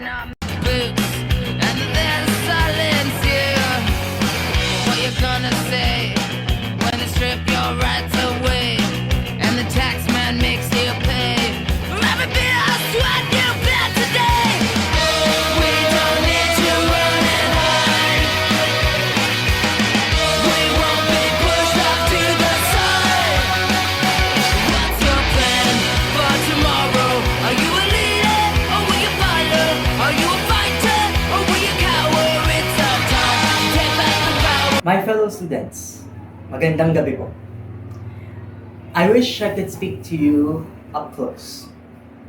not students, magandang gabi po. I wish I could speak to you up close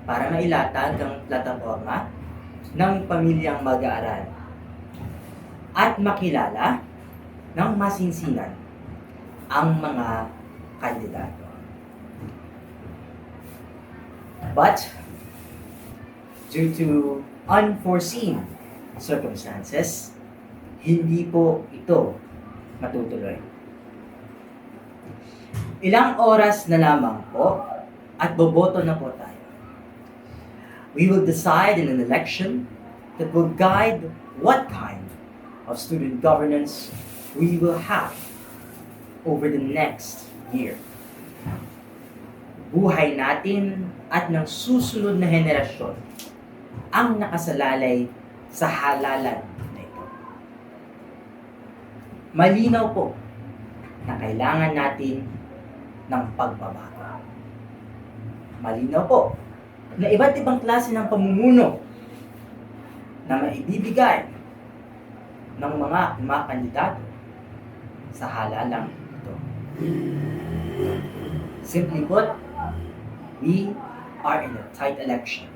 para mailatag ang plataforma ng pamilyang mag-aaral at makilala ng masinsinan ang mga kandidato. But, due to unforeseen circumstances, hindi po ito matutuloy. Ilang oras na lamang po at boboto na po tayo. We will decide in an election that will guide what kind of student governance we will have over the next year. Buhay natin at ng susunod na henerasyon ang nakasalalay sa halalan. Malinaw po na kailangan natin ng pagbabago. Malinaw po na iba't ibang klase ng pamumuno na maibibigay ng mga mga kandidato sa halalang ito. Simply put, we are in a tight election.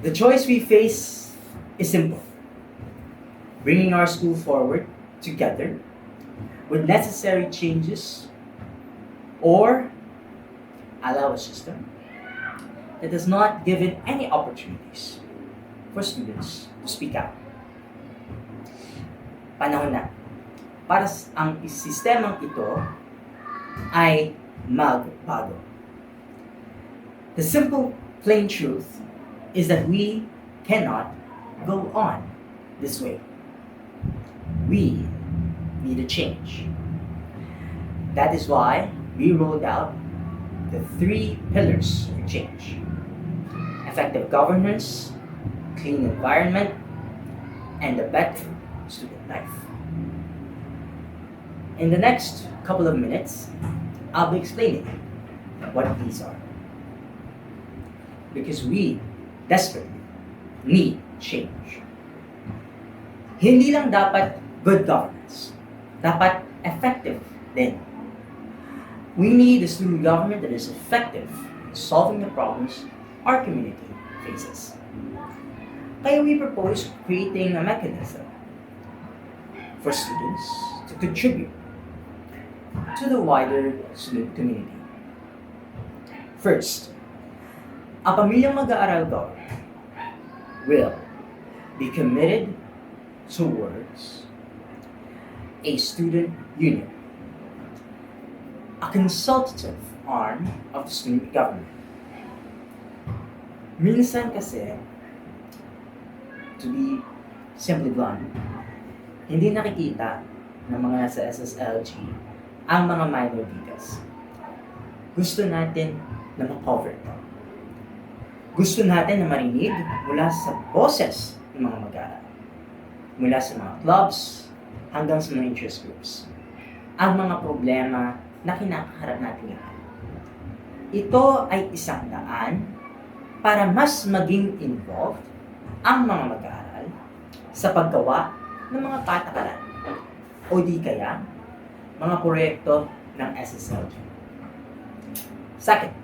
The choice we face is simple. Bringing our school forward together with necessary changes or allow a system that does not give it any opportunities for students to speak out. Panahon na para ang sistemang ito ay magbago. The simple, plain truth is that we cannot go on this way. We need a change. That is why we rolled out the three pillars of change effective governance, clean environment, and a better student life. In the next couple of minutes, I'll be explaining what these are. Because we desperately need change. Hindi lang dapat good governance. Dapat effective din. We need a student government that is effective in solving the problems our community faces. Kaya we propose creating a mechanism for students to contribute to the wider student community. First, ang pamilyang mag-aaral government will be committed towards a student union, a consultative arm of the student government. Minsan kasi, to be simply blunt, hindi nakikita ng mga nasa SSLG ang mga minor details. Gusto natin na ma-cover to. Gusto natin na marinig mula sa boses ng mga mag-aaral. Mula sa mga clubs hanggang sa mga interest groups. Ang mga problema na kinakaharap natin ngayon. Ito ay isang daan para mas maging involved ang mga mag-aaral sa paggawa ng mga patakaran o di kaya mga proyekto ng SSLG. Second,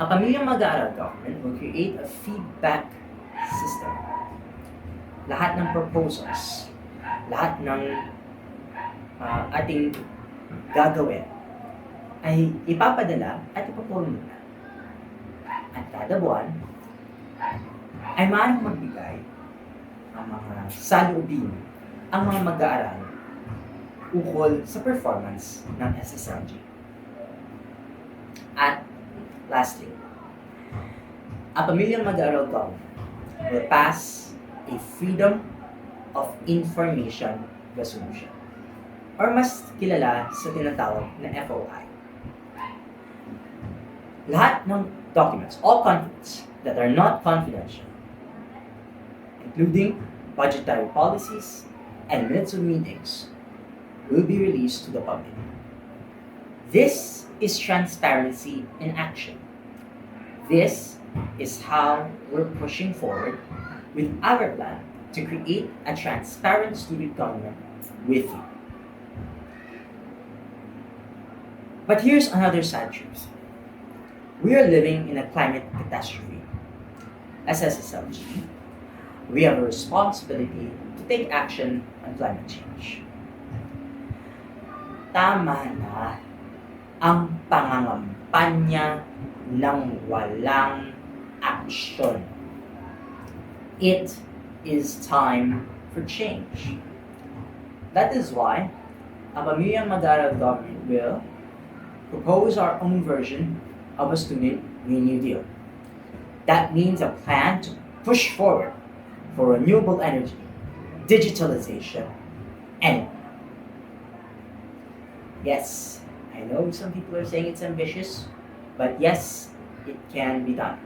ang pamilyang mag-aaral government will create a feedback system. Lahat ng proposals, lahat ng ah, ating gagawin ay ipapadala at ipapulong at kada buwan ay maaaring magbigay ang mga salubin ang mga mag-aaral ukol sa performance ng SSLG. At lastly, a pamilyang mag-aaral government will pass a Freedom of Information Resolution or mas kilala sa tinatawag na FOI. Lahat ng documents, all documents that are not confidential, including budgetary policies and minutes of meetings, will be released to the public. This is transparency in action. This is how we're pushing forward with our plan to create a transparent student government with you. But here's another sad truth. We are living in a climate catastrophe. As SSLG, we have a responsibility to take action on climate change. Tama na ang pangangampanya ng walang aksyon. It is time for change. That is why a pamilyang mag-aaral government will propose our own version of a student New Deal. That means a plan to push forward for renewable energy, digitalization, and yes, I know some people are saying it's ambitious, but yes, it can be done.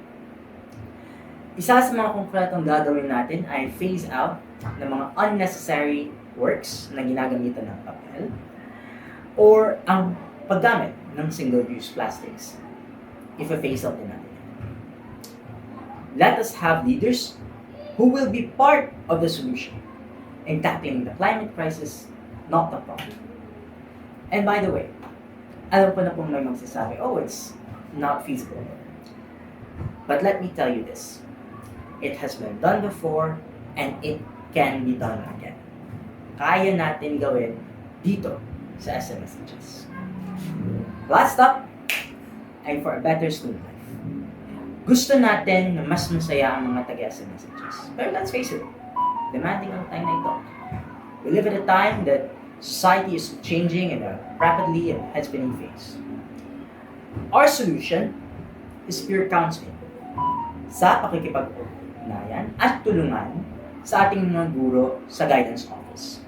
Isa sa mga konkretong gagawin natin ay phase out ng mga unnecessary works na ginagamitan ng papel or ang paggamit ng single-use plastics. If-phase out din natin. Let us have leaders who will be part of the solution in tackling the climate crisis, not the problem. And by the way, alam ko na pong may magsasabi, oh, it's not feasible. But let me tell you this. It has been done before and it can be done again. Kaya natin gawin dito sa SMSHS. Last up ay for a better student life. Gusto natin na mas masaya ang mga taga-SMSHS. Pero let's face it, demanding ang time na ito. We live at a time that society is changing in a rapidly and head-spinning phase. Our solution is peer counseling sa pakikipag-ugnayan at tulungan sa ating mga guro sa guidance office.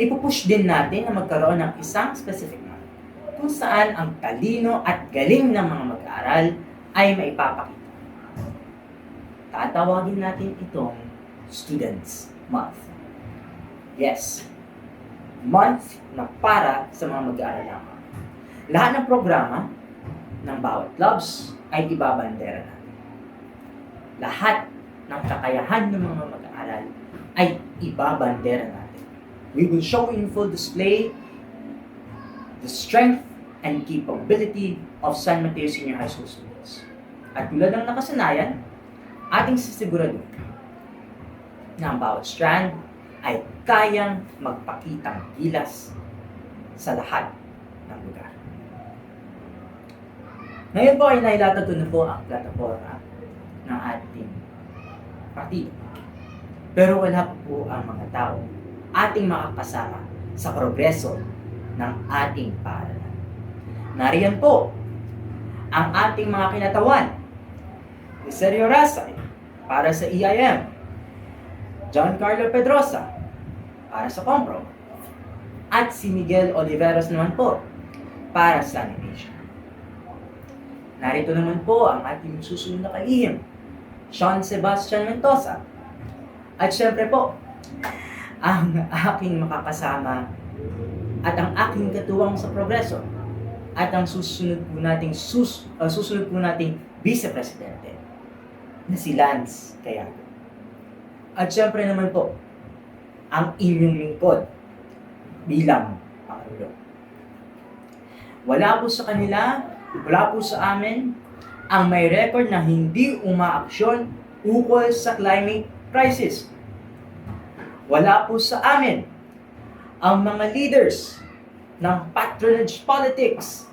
Ipupush din natin na magkaroon ng isang specific month kung saan ang talino at galing ng mga mag-aaral ay maipapakita. Tatawagin natin itong Students Month. Yes, month na para sa mga mag-aaral lamang. Lahat ng programa ng bawat clubs ay ibabandera natin. Lahat ng kakayahan ng mga mag-aaral ay ibabandera natin. We will show in full display the strength and capability of San Mateo Senior High School students. At tulad ng nakasanayan, ating sisigurado na ang bawat strand ay kayang magpakitang gilas sa lahat ng lugar. Ngayon po ay nailatag na po ang plataforma ng ating partido. Pero wala po ang mga tao ating makakasama sa progreso ng ating paaralan. Nariyan po ang ating mga kinatawan ni Sergio Rasay para sa EIM, John Carlo Pedrosa para sa Compro, at si Miguel Oliveros naman po para sa animation. Narito naman po ang ating susunod na kalihim, Sean Sebastian Mendoza. At syempre po, ang aking makakasama at ang aking katuwang sa progreso at ang susunod po nating sus, uh, susunod po nating vice presidente na si Lance Cayago. At syempre naman po, ang inyong lingkod bilang Pangulo. Wala po sa kanila, wala po sa amin, ang may record na hindi umaaksyon ukol sa climate crisis. Wala po sa amin ang mga leaders ng patronage politics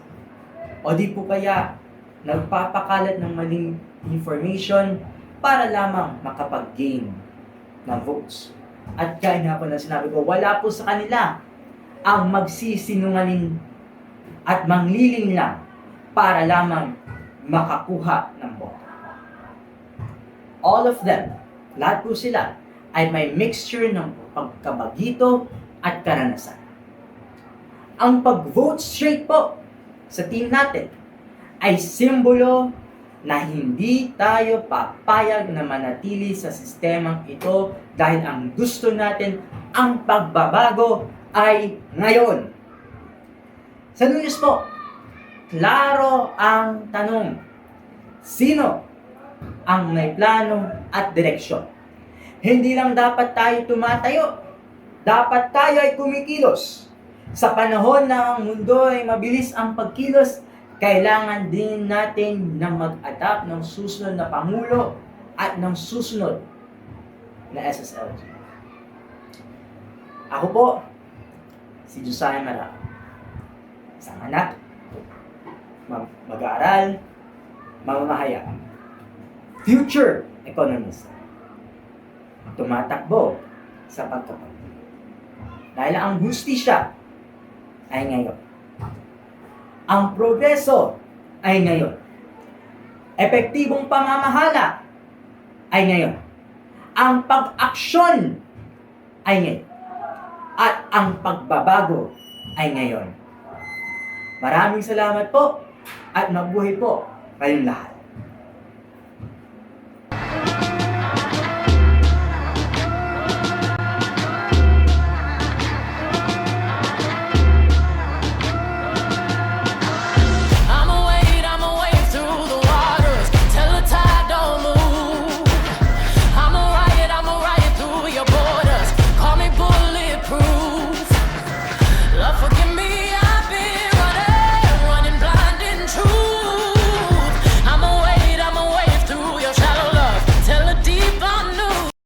o di po kaya nagpapakalat ng maling information para lamang makapag-gain ng votes. At gaya nga po na sinabi ko, wala po sa kanila ang magsisinungaling at mangliling lang para lamang makakuha ng boto. all of them, lahat po sila, ay may mixture ng pagkabagito at karanasan. Ang pag-vote straight po sa team natin ay simbolo na hindi tayo papayag na manatili sa sistemang ito dahil ang gusto natin, ang pagbabago ay ngayon. Sa Lunes po, klaro ang tanong, sino ang may plano at direksyon? Hindi lang dapat tayo tumatayo, dapat tayo ay kumikilos. Sa panahon na ang mundo ay mabilis ang pagkilos, kailangan din natin na mag-adapt ng susunod na Pangulo at ng susunod na SSLG. Ako po, si Josiah Mara. Isang anak, ma- mag-aaral, mamamahaya. Future economist. Tumatakbo sa pagkapag. Dahil ang hustisya ay ngayon. Ang progreso ay ngayon. Epektibong pamamahala ay ngayon. Ang pag-aksyon ay ngayon. At ang pagbabago ay ngayon. Maraming salamat po at mabuhay po kayong lahat.